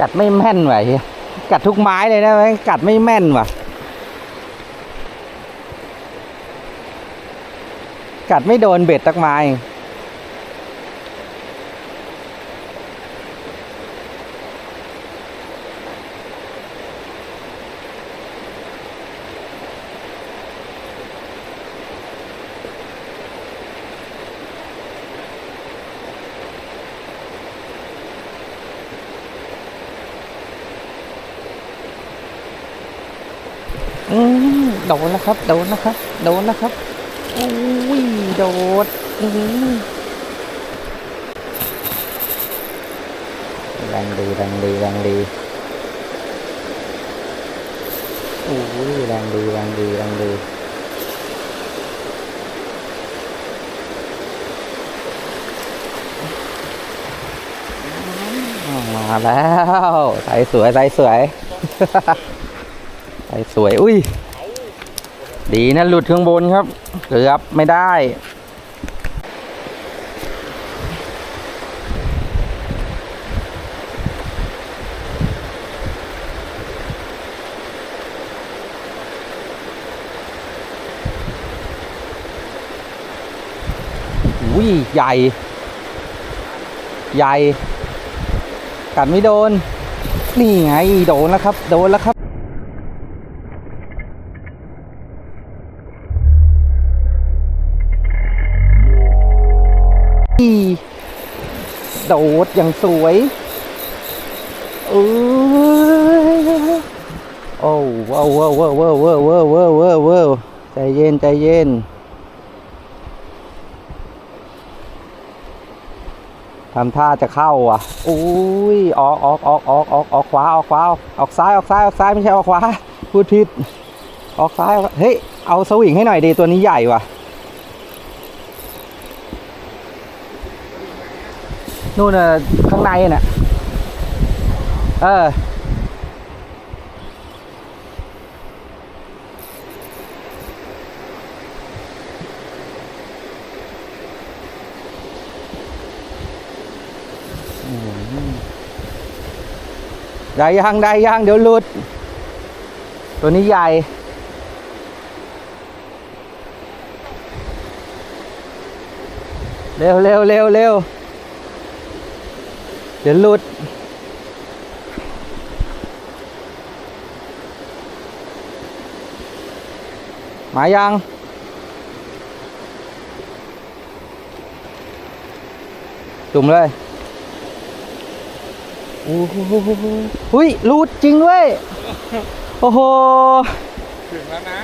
กัดไม่แม่นว่ะกัดทุกไม้เลยนะแม่งกัดไม่แม่นว่ะ กัดไม่โดนเบ็ดตักไม้ อืมโดนแล้วครับ โดนแล้วครับ โดนแล้วครับอุ้ยโดดอื้อหือแรงดีแรงดีแรงดีอุ้ยแรงดีแรงดีแรงดีมาแล้วใส่สวยใส่สวย ส่สวย อุ้ย ดีนะหลุดข้างบนครับ เกือบไม่ได้ อุ้ย ใหญ่ ใหญ่ กัดไม่โดน นี่ไง โดนแล้วครับ โดนแล้วครับ โดดอย่างสวยเออโอ้ว้าวว้าวว้าวว้าวว้าวว้าวว้าวว้าวว้าวใจเย็นใจเย็นทำท่าจะเข้าอะอุ้ยออกออกออกออกออกออกขวาออกขวาออกซ้ายออกซ้ายออกซ้ายไม่ใช่ออกขวาพูดผิดออกซ้ายเฮ้ยเอาสวิงให้หน่อยดีตัวนี้ใหญ่ว่ะ นู่นน่ะข้างในน่ะ เอออืมได้ยังได้ยังเดี๋ยวหลุด ตัวนี้ใหญ่เร็วเร็วเร็วเร็ว เดี๋ยวหลุด มายัง จุ่มเลยโอ้โหหุ้ยหลุดจริงด้วย โอ้โห ถึงแล้วนะ